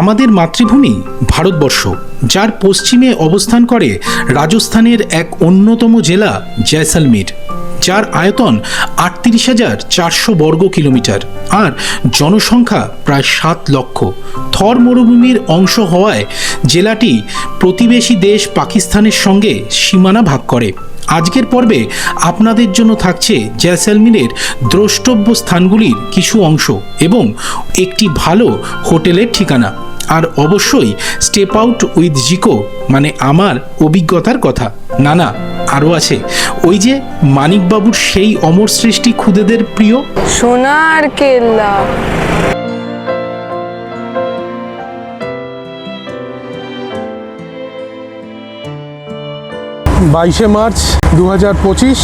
আমাদের মাতৃভূমি ভারতবর্ষ যার পশ্চিমে অবস্থান করে রাজস্থানের এক অন্যতম জেলা জয়সালমীর। যার আয়তন আটত্রিশ হাজার চারশো বর্গ কিলোমিটার। আর জনসংখ্যা প্রায় সাত লক্ষ। থর মরুভূমির অংশ হওয়ায় জেলাটি প্রতিবেশী দেশ পাকিস্তানের সঙ্গে সীমানা ভাগ করে। আজকের পর্বে আপনাদের জন্য থাকছে জয়সালমীরের দ্রষ্টব্য স্থানগুলির কিছু অংশ এবং একটি ভালো হোটেলের ঠিকানা। আর অবশ্যই স্টেপ আউট উইথ জিকো মানে আমার অভিজ্ঞতার কথা। না না আরও আছে। ওই যে মানিকবাবুর সেই অমর সৃষ্টি খুদেদের প্রিয়? সোনার কেল্লা। বাইশে মার্চ দু হাজার পঁচিশ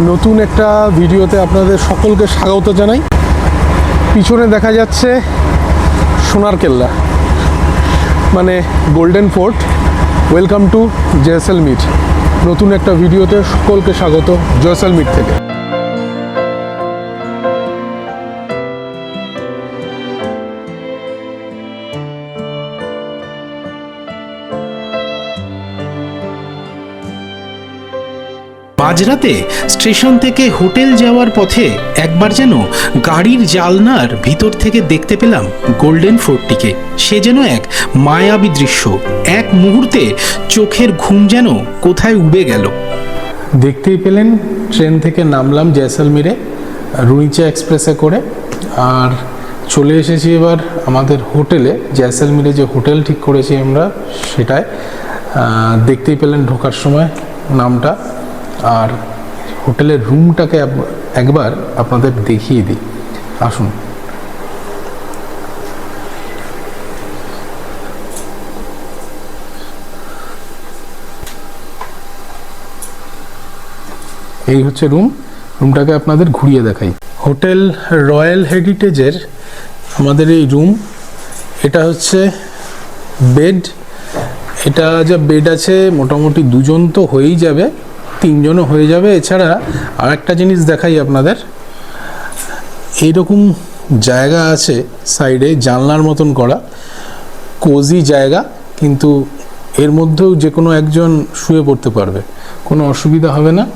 নতুন একটা ভিডিওতে আপনাদের সকলকে স্বাগত জানাই। পিছনে দেখা যাচ্ছে সোনার কেল্লা। মানে golden fort welcome to Jaisalmer নতুন একটা ভিডিওতে সকলকে স্বাগত জয়সলমীর থেকে। মাঝরাতে স্টেশন থেকে হোটেল যাওয়ার পথে একবার যেন গাড়ির জালনার ভিতর থেকে দেখতে পেলাম গোল্ডেন ফোর্টটিকে সে যেন এক মায়াবী দৃশ্য। এক মুহূর্তে চোখের ঘুম যেন কোথায় উবে গেল। দেখতেই পেলেন, ট্রেন থেকে নামলাম জয়সলমীরে রুইচা এক্সপ্রেসে করে, আর চলে এসেছি এবার আমাদের হোটেলে। জয়সলমীরে যে হোটেল ঠিক করেছি আমরা সেটায়। দেখতেই পেলেন ঢোকার সময় নামটা। আর হোটেলের রুমটাকে একবার আপনাদের দেখিয়ে দিই। আসুন। এই হচ্ছে রুম। রুমটাকে আপনাদের ঘুরিয়ে দেখাই। হোটেল রয়্যাল হেরিটেজের আমাদের এই রুম। এটা হচ্ছে বেড। এটা যা বেড আছে, মোটামুটি দুজন তো হয়েই যাবে। তিনজনও হয়ে যাবে। এছাড়া আর একটা জিনিস দেখাই আপনাদের। এইরকম জায়গা আছে সাইডে, জানলার মতন করা। কোজি জায়গা, কিন্তু এর মধ্যেও যে কোনো একজন শুয়ে পড়তে পারবে। কোনো অসুবিধা হবে না।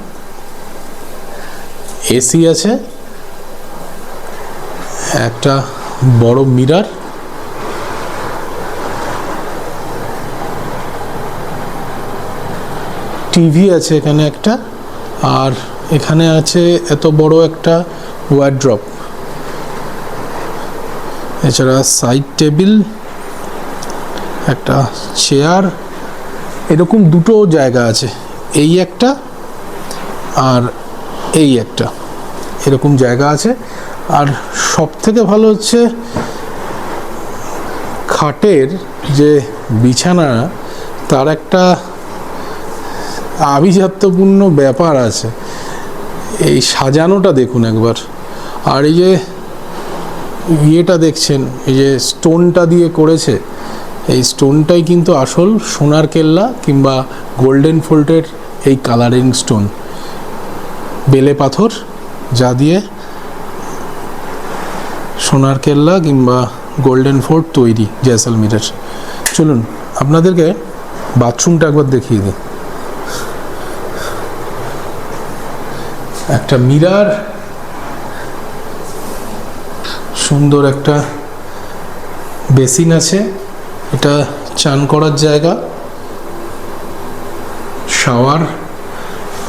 এসি আছে। একটা বড় মিরার। টিভি আছে এখানে একটা, আর এখানে আছে এত বড় একটা ওয়ার্ড্রপ এছাড়া সাইড টেবিল একটা চেয়ার এরকম দুটো জায়গা আছে, এই একটা আর এই একটা, এরকম জায়গা আছে। আর সব থেকে ভালো হচ্ছে খাটের যে বিছানা, তার একটা আভিজাত্যপূর্ণ ব্যাপার আছে। এই সাজানোটা দেখুন একবার। আর এই যে ইয়েটা দেখছেন, এই যে স্টোনটা দিয়ে করেছে, এই স্টোনটাই কিন্তু আসল সোনার কেল্লা কিংবা গোল্ডেন ফোল্টের এই কালারিং স্টোন। বেলে পাথর যা দিয়ে সোনার কেল্লা কিংবা গোল্ডেন ফোর্ট তৈরি জয়সলমীরের চলুন, আপনাদেরকে বাথরুমটা একবার দেখিয়ে দিই। একটা মিরার, সুন্দর একটা বেসিন আছে, এটা চান করার জায়গা, শাওয়ার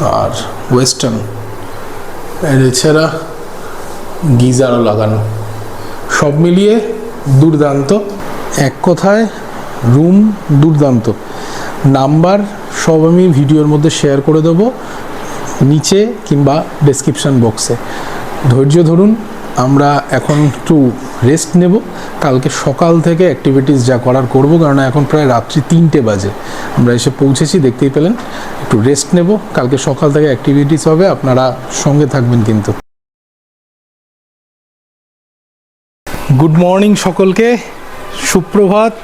আর ওয়েস্টার্ন। এছাড়া গিজারও লাগানো। সব মিলিয়ে দুর্দান্ত। এক কথায়, রুম দুর্দান্ত। নাম্বার সব আমি ভিডিওর মধ্যে শেয়ার করে দেবো। নিচে কিংবা ডেসক্রিপশন বক্সে ধৈর্য ধরুন, আমরা এখন একটু রেস্ট নেব। কালকে সকাল থেকে অ্যাক্টিভিটিস যা করার করব কারণ এখন প্রায় রাত্রি তিনটে বাজে। আমরা এসে পৌঁছেছি, দেখতেই পেলেন। একটু রেস্ট নেব। কালকে সকাল থেকে অ্যাক্টিভিটিস হবে, আপনারা সঙ্গে থাকবেন কিন্তু। গুড মর্নিং সকলকে। সুপ্রভাত।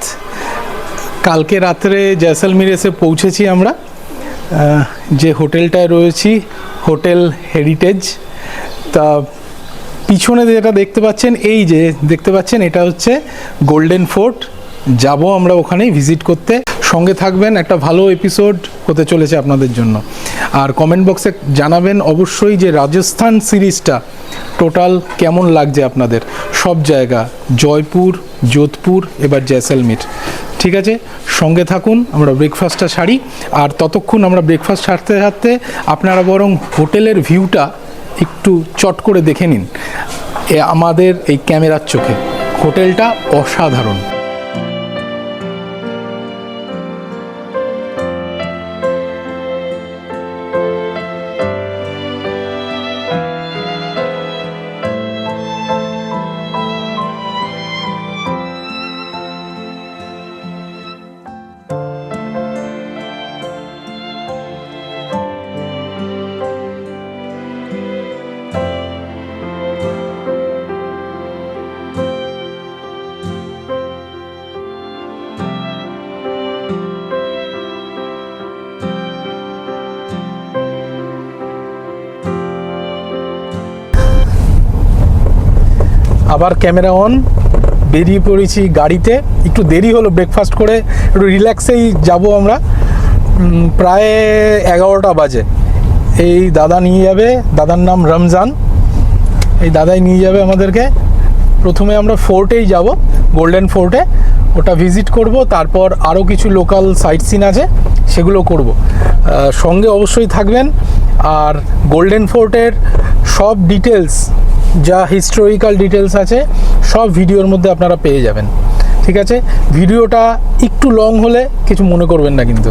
কালকে রাত্রে জয়সলমীর এসে পৌঁছেছি আমরা। যে হোটেলটায় রয়েছি, হোটেল হেরিটেজ, তা পিছনে যেটা দেখতে পাচ্ছেন, এই যে দেখতে পাচ্ছেন, এটা হচ্ছে গোল্ডেন ফোর্ট। যাব আমরা ওখানেই ভিজিট করতে। সঙ্গে থাকবেন, একটা ভালো এপিসোড হতে চলেছে আপনাদের জন্য। আর কমেন্ট বক্সে জানাবেন অবশ্যই যে রাজস্থান সিরিজটা টোটাল কেমন লাগছে আপনাদের। সব জায়গা, জয়পুর, যোধপুর, এবার জয়সলমীর ঠিক আছে? সঙ্গে থাকুন, আমরা ব্রেকফাস্টটা সারি। আর ততক্ষণ আমরা ব্রেকফাস্ট সারতে সারতে আপনারা বরং হোটেলের ভিউটা একটু চট করে দেখে নিন। আমাদের এই ক্যামেরার চোখে। হোটেলটা অসাধারণ। আবার ক্যামেরা অন, বেরিয়ে পড়েছি গাড়িতে। একটু দেরি হলো ব্রেকফাস্ট করে, একটু রিল্যাক্সেই যাব আমরা। প্রায় এগারোটা বাজে। এই দাদা নিয়ে যাবে, দাদার নাম রমজান। এই দাদাই নিয়ে যাবে আমাদেরকে। প্রথমে আমরা ফোর্টেই যাব গোল্ডেন ফোর্টে ওটা ভিজিট করব, তারপর আরও কিছু লোকাল সাইট সিন আছে, সেগুলো করব। সঙ্গে অবশ্যই থাকবেন। আর গোল্ডেন ফোর্টের সব ডিটেলস যা হিস্টোরিক্যাল ডিটেলস আছে, সব ভিডিওর মধ্যে আপনারা পেয়ে যাবেন। ঠিক আছে? ভিডিওটা একটু লং হলে কিছু মনে করবেন না কিন্তু।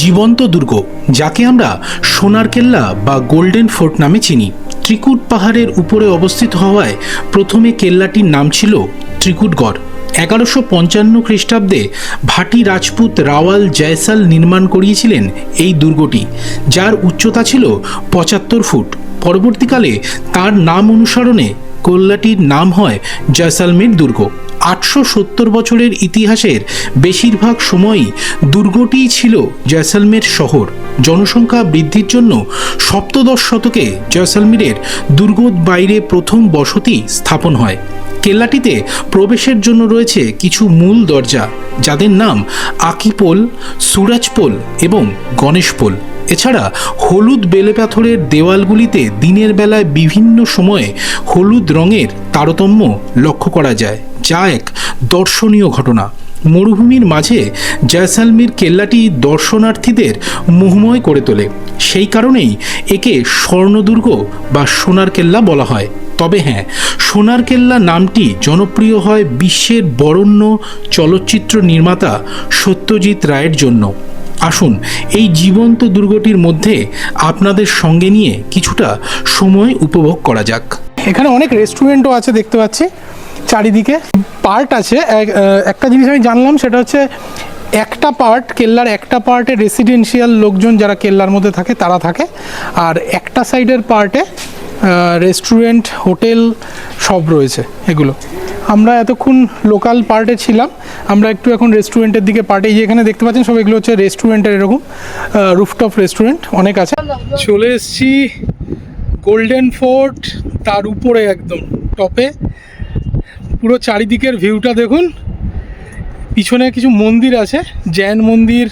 জীবন্ত দুর্গ, যাকে আমরা সোনার কেল্লা বা গোল্ডেন ফোর্ট নামে চিনি। ত্রিকুট পাহাড়ের উপরে অবস্থিত হওয়ায় প্রথমে কেল্লাটির নাম ছিল ত্রিকুটগড়। এগারোশো পঞ্চান্ন খ্রিস্টাব্দে ভাটি রাজপুত রাওয়াল জয়সাল নির্মাণ করিয়েছিলেন এই দুর্গটি, যার উচ্চতা ছিল পঁচাত্তর ফুট। পরবর্তীকালে তার নাম অনুসরণে কল্লাটির নাম হয় জয়সালমের দুর্গ। আটশো সত্তর বছরের ইতিহাসের বেশিরভাগ সময়ই দুর্গটিই ছিল জয়সালমের শহর। জনসংখ্যা বৃদ্ধির জন্য সপ্তদশ শতকে জয়সালমীরের দুর্গর বাইরে প্রথম বসতি স্থাপন হয়। কেল্লাটিতে প্রবেশের জন্য রয়েছে কিছু মূল দরজা, যাদের নাম আকিপোল, সুরাজপোল এবং গণেশপোল। এছাড়া হলুদ বেলে পাথরের দেওয়ালগুলিতে দিনের বেলায় বিভিন্ন সময়ে হলুদ রঙের তারতম্য লক্ষ্য করা যায়, যা এক দর্শনীয় ঘটনা। মরুভূমির মাঝে জয়সালমীর কেল্লাটি দর্শনার্থীদের মোহময় করে তোলে। সেই কারণেই একে স্বর্ণদুর্গ বা সোনার কেল্লা বলা হয়। তবে হ্যাঁ সোনার কেল্লা নামটি জনপ্রিয় হয় বিশ্বের বরণ্য চলচ্চিত্র নির্মাতা সত্যজিৎ রায়ের জন্য। আসুন, এই জীবন্ত দুর্গটির মধ্যে আপনাদের সঙ্গে নিয়ে কিছুটা সময় উপভোগ করা যাক। এখানে অনেক রেস্টুরেন্টও আছে দেখতে পাচ্ছি। চারিদিকে পার্ট আছে। এক- একটা জিনিস আমি জানলাম, সেটা হচ্ছে একটা পার্ট কেল্লার একটা পার্টে রেসিডেন্সিয়াল লোকজন যারা কেল্লার মধ্যে থাকে, তারা থাকে। আর একটা সাইডের পার্টে রেস্টুরেন্ট হোটেল সব রয়েছে এগুলো। আমরা এতক্ষণ লোকাল পার্টে ছিলাম, আমরা একটু এখন রেস্টুরেন্টের দিকে পার্টে এই যে এখানে দেখতে পাচ্ছেন সব এগুলো হচ্ছে রেস্টুরেন্টের এরকম রুফটপ রেস্টুরেন্ট অনেক আছে। চলে এসেছি গোল্ডেন ফোর্ট তার উপরে একদম টপে পুরো চারিদিকের ভিউটা দেখুন, পিছনে কিছু মন্দির আছে, জৈন মন্দির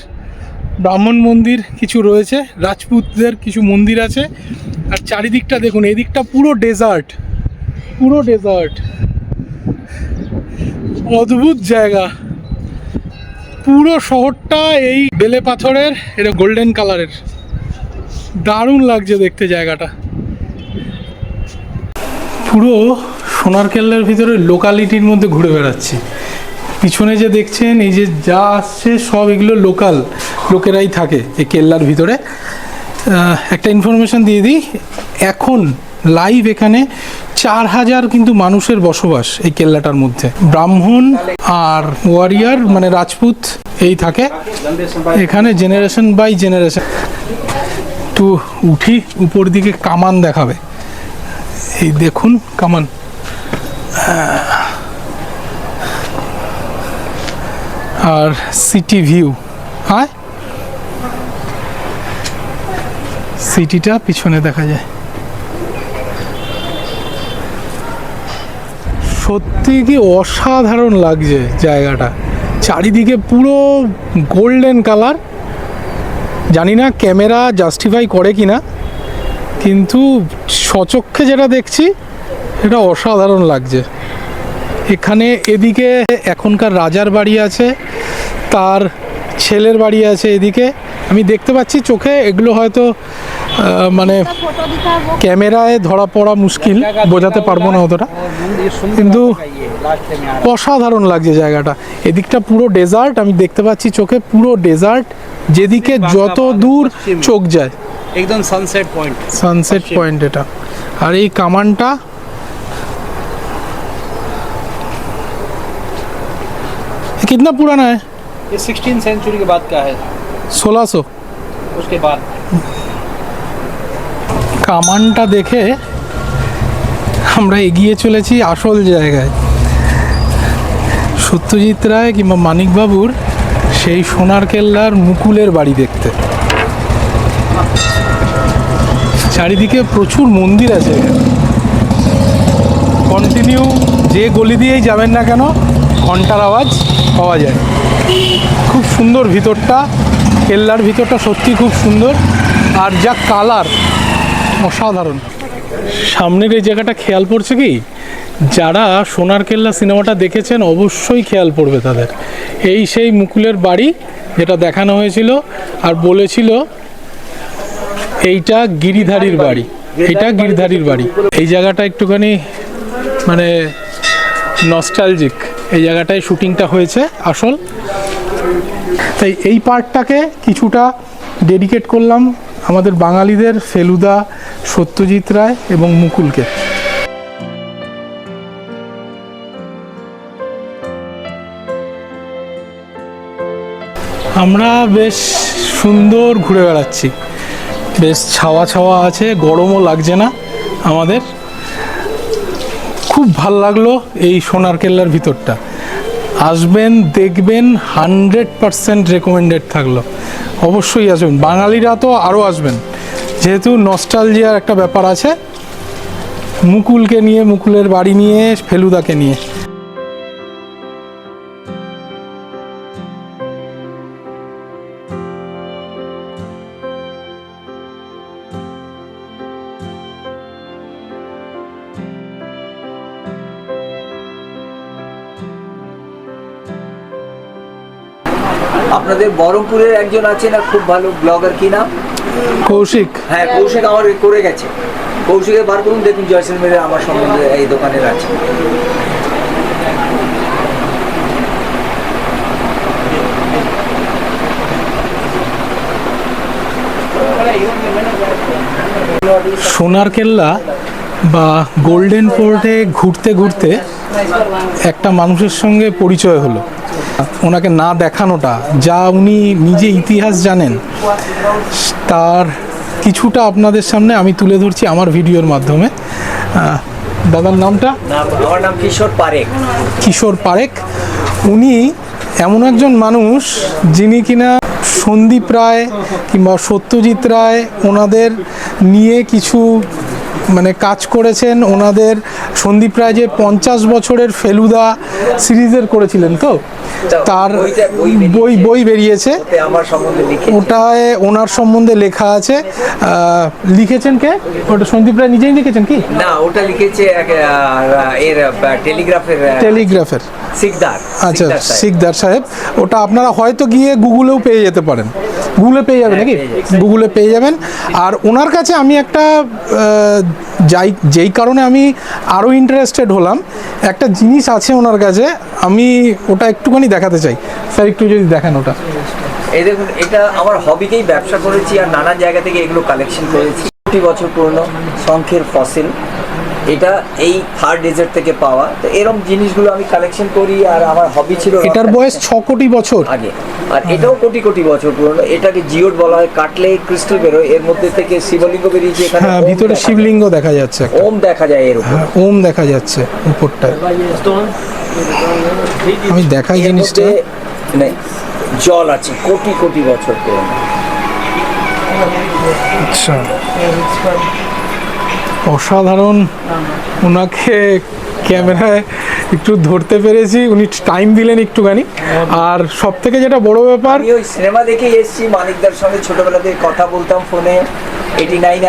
ব্রাহ্মণ মন্দির কিছু রয়েছে, রাজপুতদের কিছু মন্দির আছে, আর চারিদিকটা দেখুন, এদিকটা পুরো ডেজার্ট পুরো ডেজার্ট অদ্ভুত জায়গা। পুরো শহরটা এই বেলে পাথরের, এটা গোল্ডেন কালারের দারুণ লাগছে দেখতে জায়গাটা। পুরো সোনার কেল্লার ভিতরে লোকালিটির মধ্যে ঘুরে বেড়াচ্ছি। পিছনে যে দেখছেন, এই যে যা আসছে, সব এগুলো লোকাল লোকেরাই থাকে এই কেল্লার ভিতরে। একটা ইনফরমেশন দিয়ে দিই, এখন লাইভ এখানে চার হাজার কিন্তু মানুষের বসবাস এই কেল্লাটার মধ্যে। ব্রাহ্মণ আর ওয়ারিয়ার মানে রাজপুত এই থাকে। এখানে জেনারেশন বাই জেনারেশন একটু উঠি উপর দিকে কামান দেখাবে। এই দেখুন কামান। আর সিটি ভিউ হ্যাঁ সিটিটা পিছনে দেখা যায়। সত্যি কি অসাধারণ লাগছে জায়গাটা। চারিদিকে পুরো গোল্ডেন কালার জানি না ক্যামেরা জাস্টিফাই করে কি না কিন্তু সচক্ষে যেটা দেখছি এটা অসাধারণ লাগছে। এখানে এদিকে এখনকার রাজার বাড়ি আছে, তার ছেলের বাড়ি আছে এদিকে। আমি দেখতে পাচ্ছি চোখে এগুলো হয়তো আহ, মানে ক্যামেরায় ধরা পড়া মুশকিল বোঝাতে পারবো না অতটা কিন্তু অসাধারণ লাগছে জায়গাটা এদিকটা পুরো ডেজার্ট আমি দেখতে পাচ্ছি চোখে পুরো ডেজার্ট যেদিকে যত দূর চোখ যায় एकदम सनसेट पॉइंट সানসেট পয়েন্ট এটা আর এই কামানটা ये कितना पुराना है ये सिक्सटीन सेंचुरी के बाद का है सोलह सौ उसके बाद কামানটা দেখে আমরা এগিয়ে চলেছি আসল জায়গায় সত্যজিৎ রায় কিংবা মানিকবাবুর সেই সোনার কেল্লার মুকুলের বাড়ি দেখতে চারিদিকে প্রচুর মন্দির আছে কন্টিনিউ যে গলি দিয়েই যাবেন না কেন ঘন্টার আওয়াজ পাওয়া যায় খুব সুন্দর ভিতরটা কেল্লার ভিতরটা সত্যি খুব সুন্দর। আর যা কালার, অসাধারণ। সামনের এই জায়গাটা খেয়াল পড়ছে কি? যারা সোনার কেল্লা সিনেমাটা দেখেছেন, অবশ্যই খেয়াল পড়বে তাদের। এই সেই মুকুলের বাড়ি, যেটা দেখানো হয়েছিল আর বলেছিল, এইটা গিরিধারীর বাড়ি। এটা গিরিধারীর বাড়ি। এই জায়গাটা একটুখানি মানে নস্টালজিক এই জায়গাটায় শুটিংটা হয়েছে, আসল। তাই এই পার্টটাকে কিছুটা ডেডিকেট করলাম আমাদের বাঙালিদের ফেলুদা, সত্যজিৎ রায় এবং মুকুলকে। আমরা বেশ সুন্দর ঘুরে বেড়াচ্ছি। বেশ ছাওয়া ছাওয়া আছে, গরমও লাগছে না আমাদের। খুব ভালো লাগল এই সোনার কেল্লার ভিতরটা। আসবেন, দেখবেন হান্ড্রেড পারসেন্ট রেকমেন্ডেড থাকল। অবশ্যই আসবেন। বাঙালিরা তো আরও আসবেন। যেহেতু নস্টালজিয়ার একটা ব্যাপার আছে, মুকুলকে নিয়ে, মুকুলের বাড়ি নিয়ে, ফেলুদাকে নিয়ে। আপনাদের বহরমপুরের একজন আছে না খুব ভালো ব্লগার কি নাম? কৌশিক। হ্যাঁ কৌশিক আমার করে গেছে। কৌশিকের বার করুন দেখুন জয়সলমেরের আমার সম্বন্ধে এই দোকানের আছে। সোনার কেল্লা বা গোল্ডেন ফোর্টে ঘুরতে ঘুরতে একটা মানুষের সঙ্গে পরিচয় হলো। ওনাকে না দেখানোটা যা উনি নিজে ইতিহাস জানেন তার কিছুটা আপনাদের সামনে আমি তুলে ধরছি আমার ভিডিওর মাধ্যমে। দাদার নামটা? আমার নাম কিশোর পারেক। কিশোর পারেক। উনি এমন একজন মানুষ যিনি কিনা সন্দীপ রায় কিংবা সত্যজিৎ রায় ওনাদের নিয়ে কিছু মানে কাজ করেছেন। ওনাদের সন্দীপ রায় যে পঞ্চাশ বছরের ফেলুদা সিরিজের করেছিলেন তো? তার বই বই বেরিয়েছে। ওটায় ওনার সম্বন্ধে লেখা আছে। লিখেছেন কে? ওটা সন্দীপ রায় নিজেই লিখেছেন কি? না ওটা লিখেছে এর টেলিগ্রাফের টেলিগ্রাফের। সিকদার আচ্ছা সিকদার সাহেব। ওটা আপনারা হয়তো গিয়ে গুগলেও পেয়ে যেতে পারেন। গুগলে পেয়ে যাবেন নাকি? হ্যাঁ, যাবেন। গুগলে পেয়ে যাবেন। আর ওনার কাছে আমি একটা যাই যেই কারণে আমি আরও ইন্টারেস্টেড হলাম একটা জিনিস আছে ওনার কাছে। আমি ওটা একটুখানি দেখাতে চাই। স্যার, একটু যদি দেখেন ওটা। এই দেখুন, এটা আমার হবিকেই ব্যবসা করেছি আর নানা জায়গা থেকে এগুলো কালেকশন করেছি। প্রতি বছর পুরনো শঙ্খের ফসিল এটা এই থার্ড ডেজার্ট থেকে পাওয়া। তো এরকম জিনিসগুলো আমি কালেকশন করি আর আমার হবি ছিল এটার বয়স ছ কোটি বছর। আগে। আর এটাও কোটি কোটি বছর পুরনো। এটাকে জিওট বলা হয় কাটলে ক্রিস্টাল বেরোয়। এর মধ্যে থেকে শিবলিঙ্গ বেরিয়েছে এখানে। হ্যাঁ ভিতরে শিবলিঙ্গ দেখা যাচ্ছে। ওম দেখা যায় এর উপর। হ্যাঁ, ওম দেখা যাচ্ছে উপরটায় আমি দেখাই জিনিসটা। মানে জল আছে কোটি কোটি বছর পুরনো। আচ্ছা। অসাধারণ। ওনাকে ক্যামেরায় একটু ধরতে পেরেছি। উনি টাইম দিলেন একটুখানি। আর সব থেকে যেটা বড় ব্যাপার ওই সিনেমা দেখেই এসেছি। মানিকদার সঙ্গে ছোটবেলা থেকে কথা বলতাম ফোনে।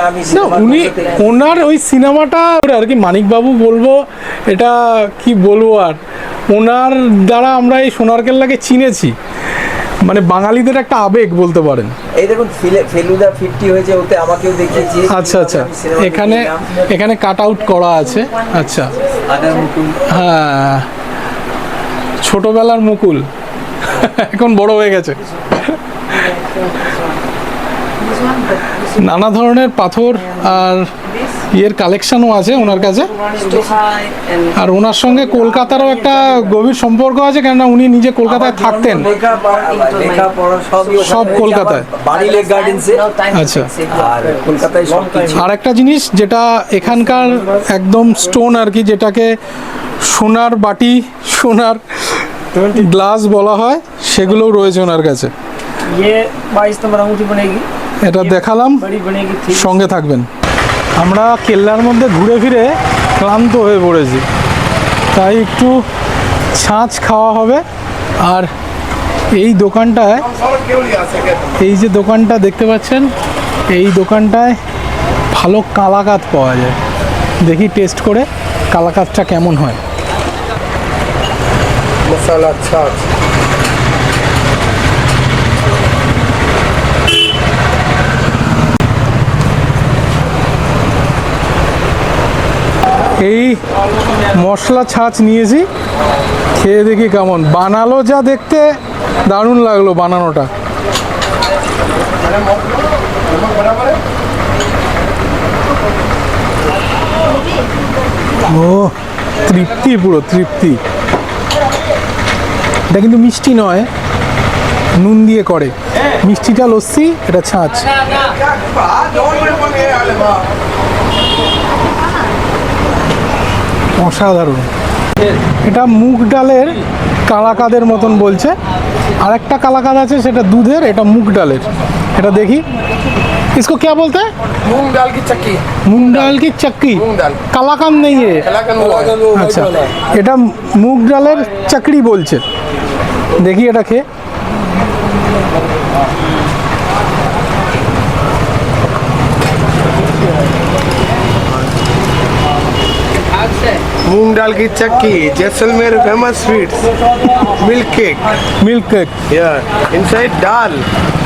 আমি উনি ওনার ওই সিনেমাটা আর কি মানিকবাবু বলব এটা কি বলব আর? ওনার দ্বারা আমরা এই সোনার কেল্লাকে চিনেছি। মানে বাঙালিদের একটা আবেগ বলতে পারেন। এই দেখুন ফিলে- ফেলুদা ফিফটি হয়েছে ওতে আমাকেও দেখিয়েছি। আচ্ছা আচ্ছা। এখানে এখানে কাট আউট করা আছে। আচ্ছা। আদার মুকুল। হ্যাঁ। ছোটবেলার মুকুল। এখন বড় হয়ে গেছে। নানা ধরনের পাথর আর ইয়ের কালেকশনও আছে ওনার কাছে। আর ওনার সঙ্গে কলকাতারও একটা গভীর সম্পর্ক আছে কেননা উনি নিজে কলকাতায় থাকতেন। সব কলকাতায়। আচ্ছা। আর একটা জিনিস যেটা এখানকার একদম স্টোন আর কি যেটাকে সোনার বাটি সোনার গ্লাস বলা হয় সেগুলোও রয়েছে ওনার কাছে। এটা দেখালাম। সঙ্গে থাকবেন। আমরা কেল্লার মধ্যে ঘুরে ফিরে ক্লান্ত হয়ে পড়েছি। তাই একটু ছাঁচ খাওয়া হবে। আর এই দোকানটায়, এই যে দোকানটা দেখতে পাচ্ছেন, এই দোকানটায় ভালো কালাকাত পাওয়া যায়। দেখি টেস্ট করে কালাকাতটা কেমন হয়। মশালা ছাঁচ। এই মশলা ছাঁচ নিয়েছি। খেয়ে দেখি কেমন। বানালো যা দেখতে, দারুণ লাগল বানানোটা। ও, তৃপ্তি পুরো, তৃপ্তি। এটা কিন্তু মিষ্টি নয়, নুন দিয়ে করে। মিষ্টিটা লস্যি, এটা ছাঁচ। অসাধারণ এটা মুগ ডালের কালাকাদের মতন বলছে আর একটা কালাকাদ আছে সেটা দুধের এটা মুগ ডালের এটা দেখি इसको क्या बोलते हैं मूंग दाल की चक्की মুগ ডাল কি চাকরি मूंग दाल কালাকান নেই है कलाकंद हुआ है। আচ্ছা এটা মুগ ডালের চাকরি বলছে দেখি এটা খেয়ে मूंग दाल की चक्की Jaisalmer famous sweets milk cake milk cake yeah inside dal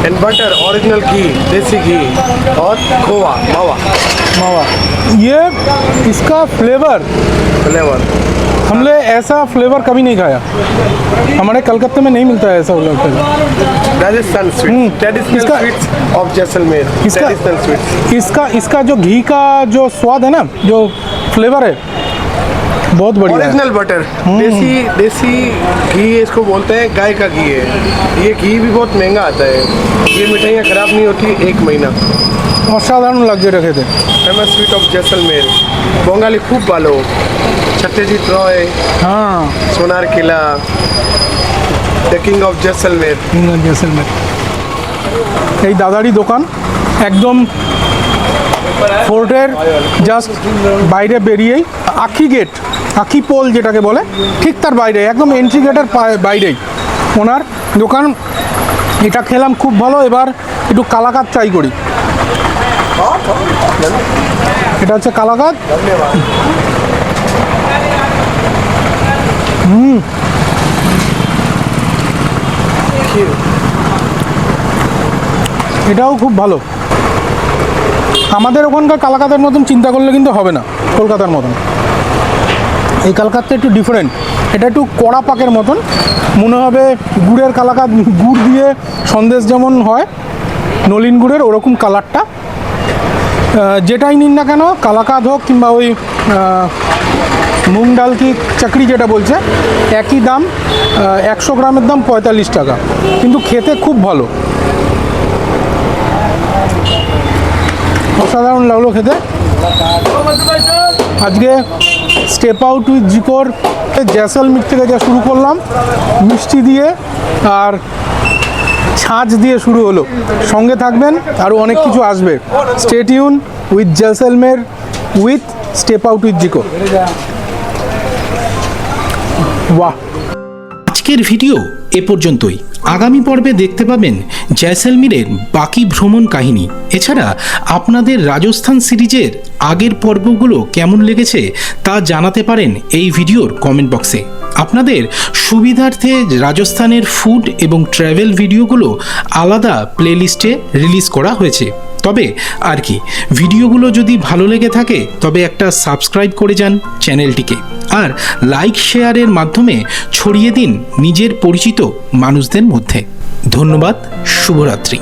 and butter original ghee देसी घी और खोवा मावा. मावा. ये इसका फ्लेवर फ्लेवर हमने ऐसा फ्लेवर कभी नहीं खाया. हमारे कलकत्ते में नहीं मिलता है ऐसा फ्लेवर राजस्थान स्वीट्स ट्रेडिशनल इसका- स्वीट्स ऑफ़ जैसलमेर इसका- इसका इसका जो घी का जो स्वाद है ना जो फ्लेवर है बहुत बढ़िया है ओरिजिनल बटर हम्म। देसी देसी घी इसको बोलते हैं गाय का घी है ये घी भी बहुत महंगा आता है ये मिठाइयाँ खराब नहीं होती एक महीना অসাধারণ লাগছে এটা খেতে famous sweet of Jaisalmer Bengali खूब ভালো सत्यजीत रॉय হ্যাঁ Sonar Kila the king of Jaisalmer Jaisalmer এই দাদারই দোকান একদম ফোর্টের জাস্ট বাইরে বেরিয়েই আখি গেট আখি পোল যেটাকে বলে, ঠিক তার বাইরে, একদম এন্ট্রি গেটের বাইরেই ওনার দোকান। এটা খেলাম খুব ভালো, এবার একটু কালাকাত ট্রাই করি। এটা হচ্ছে কালাকাত। এটাও খুব ভালো। আমাদের ওখানকার কালাকাতার মতন চিন্তা করলে কিন্তু হবে না, কলকাতার মতন। এই কালকাতটা একটু ডিফারেন্ট এটা একটু কড়া পাকের মতন। মনে হবে গুড়ের কালাকাত, গুড় দিয়ে সন্দেশ যেমন হয়, নলিন গুড়ের ওরকম কালারটা। যেটাই নিন না কেন, কালাকাত হোক কিংবা ওই মুগ ডাল কি চাকরি যেটা বলছে, একই দাম একশো গ্রামের দাম পঁয়তাল্লিশ টাকা। কিন্তু খেতে খুব ভালো। অসাধারণ লাগল খেতে। আজকে স্টেপ আউট উইথ জিকোর জ্যাসলমির থেকে যা শুরু করলাম, মিষ্টি দিয়ে আর ছাঁচ দিয়ে শুরু হলো। সঙ্গে থাকবেন আরও অনেক কিছু আসবে। State Yoon with Jaisalmer with step out with Jiko বাহ আজকের ভিডিও এ পর্যন্তই। আগামী পর্বে দেখতে পাবেন জয়সলমীরের বাকি ভ্রমণ কাহিনী। এছাড়া আপনাদের রাজস্থান সিরিজের আগের পর্বগুলো কেমন লেগেছে তা জানাতে পারেন এই ভিডিওর কমেন্ট বক্সে। আপনাদের সুবিধার্থে রাজস্থানের ফুড এবং ট্রাভেল ভিডিওগুলো আলাদা প্লেলিস্টে রিলিজ করা হয়েছে। তবে আর কি, ভিডিওগুলো যদি ভালো লেগে থাকে, তবে একটা সাবস্ক্রাইব করে যান চ্যানেলটিকে। আর লাইক শেয়ারের মাধ্যমে ছড়িয়ে দিন নিজের পরিচিত মানুষদের মধ্যে। ধন্যবাদ, শুভরাত্রি।